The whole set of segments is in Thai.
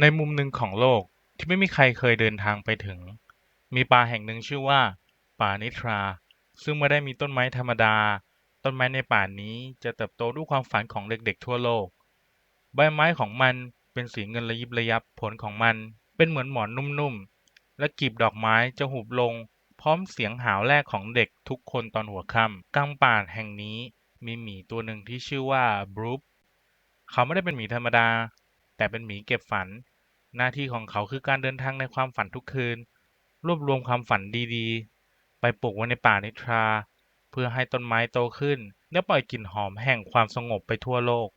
ในมุมหนึ่งของโลกที่ไม่มีใครเคยเดินทางไปถึง มีป่าแห่งหนึ่งชื่อว่า ป่านิทรา ซึ่งไม่ได้มีต้นไม้ธรรมดา ต้นไม้ในป่านี้จะเติบโตด้วยความฝันของเด็กๆทั่วโลก ใบไม้ของมันเป็นสีเงินระยิบระยับผลของมัน เป็นเหมือนหมอนนุ่มๆ และกลีบดอกไม้จะหุบลง พร้อมเสียงหาวแรกของเด็กทุกคนตอนหัวค่ำกลางป่าแห่งนี้มีหมีตัวหนึ่งที่ชื่อว่าบรูฟเขาไม่ได้เป็นหมีธรรมดา แต่เป็นหมีเก็บฝัน หน้าที่ของเขาคือการเดินทางในความฝันทุกคืน รวบรวมความฝันดีๆ ไปปลูกไว้ในป่านิทรา เพื่อให้ต้นไม้โตขึ้น และปล่อยกลิ่นหอมแห่งความสงบไปทั่วโลก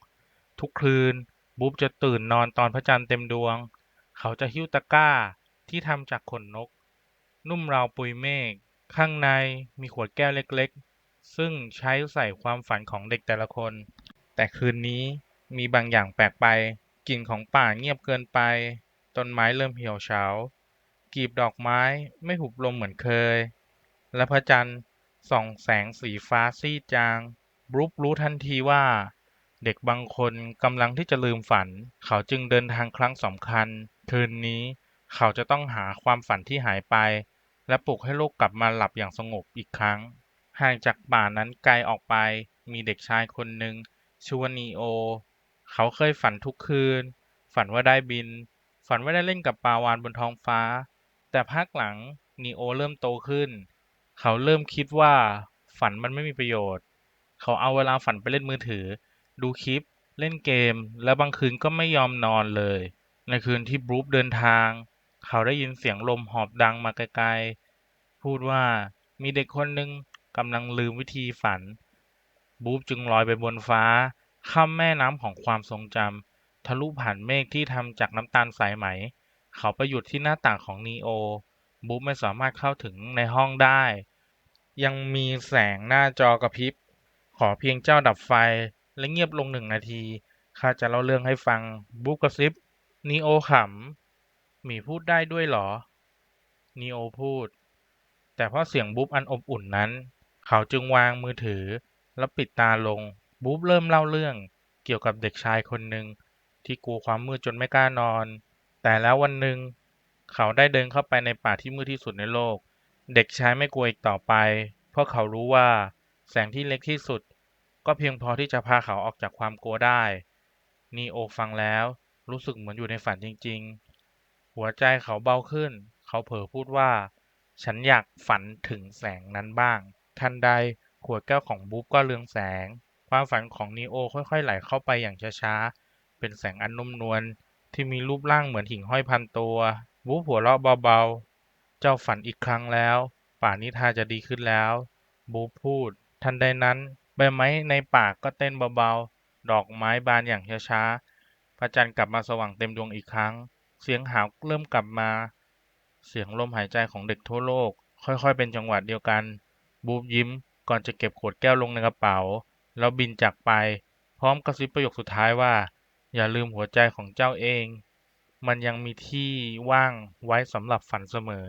ทุกคืน บุ๊บจะตื่นนอนตอนพระจันทร์เต็มดวง เขาจะหิ้วตะกร้าที่ทำจากขนนก นุ่มราวปุยเมฆข้างในมีขวดแก้วเล็กๆ ซึ่งใช้ใส่ความฝันของเด็กแต่ละคน แต่คืนนี้มีบางอย่างแปลกไปกลิ่นของป่าเงียบเกินไป ต้นไม้เริ่มเหี่ยวเฉา กลีบดอกไม้ไม่หุบลมเหมือนเคย และพระจันทร์ส่องแสงสีฟ้าซีดจาง บรู๊รู้ทันทีว่า เด็กบางคนกำลังที่จะลืมฝัน เขาจึงเดินทางครั้งสำคัญ คืนนี้เขาจะต้องหาความฝันที่หายไป และปลุกให้โลกกลับมาหลับอย่างสงบอีกครั้ง ห่างจากป่านั้นไกลออกไป มีเด็กชายคนหนึ่งชื่อว่านีโอ เขาเคยฝันทุกคืน ฝันว่าได้บิน ฝันว่าได้เล่นกับปลาวาฬบนท้องฟ้า แต่ภาคหลังนีโอเริ่มโตขึ้น เขาเริ่มคิดว่าฝันมันไม่มีประโยชน์ เขาเอาเวลาฝันไปเล่นมือถือ ดูคลิป เล่นเกม และบางคืนก็ไม่ยอมนอนเลย ในคืนที่บรูฟเดินทาง เขาได้ยินเสียงลมหอบดังมาไกลๆ พูดว่ามีเด็กคนหนึ่งกำลังลืมวิธีฝัน บรูฟจึงลอยไปบนฟ้า ข้ามแม่น้ำของความทรงจำ ทะลุผ่านเมฆที่ทำจากน้ำตาลสายไหม เขาไปหยุดที่หน้าต่างของนีโอบรูฟไม่สามารถเข้าถึงในห้องได้ ยังมีแสงหน้าจอกระพริบ ขอเพียงเจ้าดับไฟและเงียบลงหนึ่งนาที ข้าจะเล่าเรื่องให้ฟังบรูฟกระซิบ นีโอขำ หมีพูดได้ด้วยเหรอ นีโอพูด แต่เพราะเสียงบุ๊บอันอบอุ่นนั้น เขาจึงวางมือถือ แล้วปิดตาลง บุ๊บเริ่มเล่าเรื่องเกี่ยวกับเด็กชายคนหนึ่ง ที่กลัวความมืดจนไม่กล้านอน แต่แล้ววันหนึ่งเขาได้เดินเข้าไปในป่าที่มืดที่สุดในโลก เด็กชายไม่กลัวอีกต่อไป เพราะเขารู้ว่าแสงที่เล็กที่สุด ก็เพียงพอที่จะพาเขาออกจากความกลัวได้ นีโอฟังแล้วรู้สึกเหมือนอยู่ในฝันจริง ๆ หัวใจเขาเบาขึ้น เขาเผลอพูดว่า ฉันอยากฝันถึงแสงนั้นบ้าง ทันใดขวดแก้วของบุ๊บก็เรืองแสง ความฝันของนีโอค่อยๆไหลเข้าไปอย่างช้าๆ เป็นแสงอันนุ่มนวลที่มีรูปร่างเหมือนหิ่งห้อยพันตัวบุ๊บหัวเราะเบาๆ เจ้าฝันอีกครั้งแล้ว ป่านิทาจะดีขึ้นแล้วบุ๊บพูด ทันใดนั้น ใบไม้ในป่าก็เต้นเบาๆ ดอกไม้บานอย่างช้าๆ พระจันทร์กลับมาสว่างเต็มดวงอีกครั้ง เสียงหาวเริ่มกลับมา เสียงลมหายใจของเด็กทั่วโลก ค่อยๆ เป็นจังหวะเดียวกัน บูบยิ้ม ก่อนจะเก็บขวดแก้วลงในกระเป๋า แล้วบินจากไป พร้อมกระซิบประโยคสุดท้ายว่า อย่าลืมหัวใจของเจ้าเอง มันยังมีที่ว่างไว้สำหรับฝันเสมอ